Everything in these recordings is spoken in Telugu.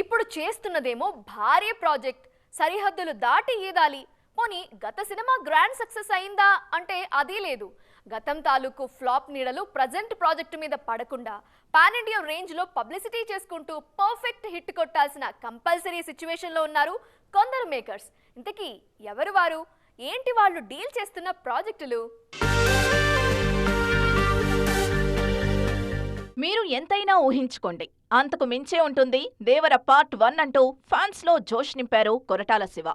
ఇప్పుడు చేస్తున్నదేమో భారీ ప్రాజెక్ట్. సరిహద్దులు దాటి ఈదాలి. పోనీ గత సినిమా గ్రాండ్ సక్సెస్ అయిందా అంటే అదీ లేదు. గతం తాలూకు ఫ్లాప్ నీడలు ప్రజెంట్ ప్రాజెక్టు మీద పడకుండా పాన్ ఇండియా రేంజ్లో పబ్లిసిటీ చేసుకుంటూ పర్ఫెక్ట్ హిట్ కొట్టాల్సిన కంపల్సరీ సిచ్యువేషన్లో ఉన్నారు కొందరు మేకర్స్. ఇంతకీ ఎవరు వారు? ఏంటి వాళ్ళు డీల్ చేస్తున్న ప్రాజెక్టులు? ఎంతైనా ఊహించుకోండి. అంతకు మించే ఉంటుంది. దేవర పార్ట్ వన్ అంటూ ఫ్యాన్స్లో జోష్ నింపారు కొరటాల శివ.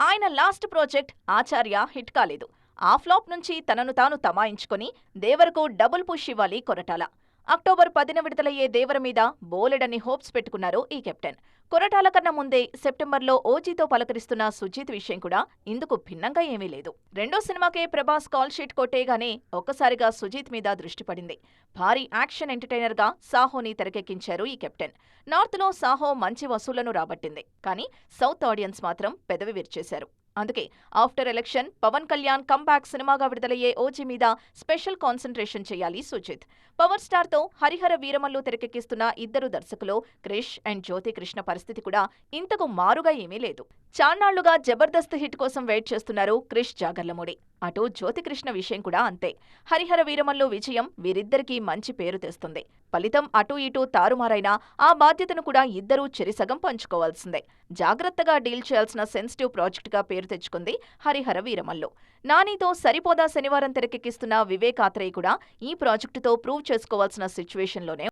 ఆయన లాస్ట్ ప్రాజెక్ట్ ఆచార్య హిట్ కాలేదు. ఆ ఫ్లాప్ నుంచి తనను తాను తమాయించుకుని దేవరకు డబుల్ పుష్ ఇవ్వాలి కొరటాల. అక్టోబర్ పదిన విడుదలయ్యే దేవర మీద బోలెడని హోప్స్ పెట్టుకున్నారు ఈ కెప్టెన్. కొరటాల కన్నా ముందే సెప్టెంబర్లో ఓజీతో పలకరిస్తున్న సుజీత్ విషయం కూడా ఇందుకు భిన్నంగా ఏమీ లేదు. రెండో సినిమాకే ప్రభాస్ కాల్ షీట్ కొట్టేగానే ఒక్కసారిగా సుజీత్ మీద దృష్టి పడింది. భారీ యాక్షన్ ఎంటర్టైనర్గా సాహోని తెరకెక్కించారు ఈ కెప్టెన్. నార్త్లో సాహో మంచి వసూళ్ళను రాబట్టింది. కానీ సౌత్ ఆడియన్స్ మాత్రం పెదవి విరిచేశారు. అందుకే after election Pawan Kalyan comeback సినిమాగా విడుదలయ్యే ఓజీ మీద స్పెషల్ కాన్సన్ట్రేషన్ చేయాలి సుజిత్. పవర్ స్టార్తో హరిహర వీరమల్లు తెరకెక్కిస్తున్న ఇద్దరు దర్శకులు క్రిష్ అండ్ జ్యోతి కృష్ణ పరిస్థితి కూడా ఇంతకు మారుగా ఏమీ లేదు. చాన్నాళ్ళుగా జబర్దస్త్ హిట్ కోసం వెయిట్ చేస్తున్నారు క్రిష్ జాగర్లమూడి. అటు జ్యోతికృష్ణ విషయం కూడా అంతే. హరిహర వీరమల్లు విజయం వీరిద్దరికీ మంచి పేరు తెస్తుంది. ఫలితం అటూ ఇటూ తారుమారైనా ఆ బాధ్యతను కూడా ఇద్దరూ చెరిసగం పంచుకోవాల్సిందే. జాగ్రత్తగా డీల్ చేయాల్సిన సెన్సిటివ్ ప్రాజెక్టుగా పేరు తెచ్చుకుంది హరిహర వీరమల్లు. నానితో సరిపోదా శనివారం తెరకెక్కిస్తున్న వివేక్ ఆత్రేయ కూడా ఈ ప్రాజెక్టుతో ప్రూవ్ చేసుకోవాల్సిన సిచ్యువేషన్లోనే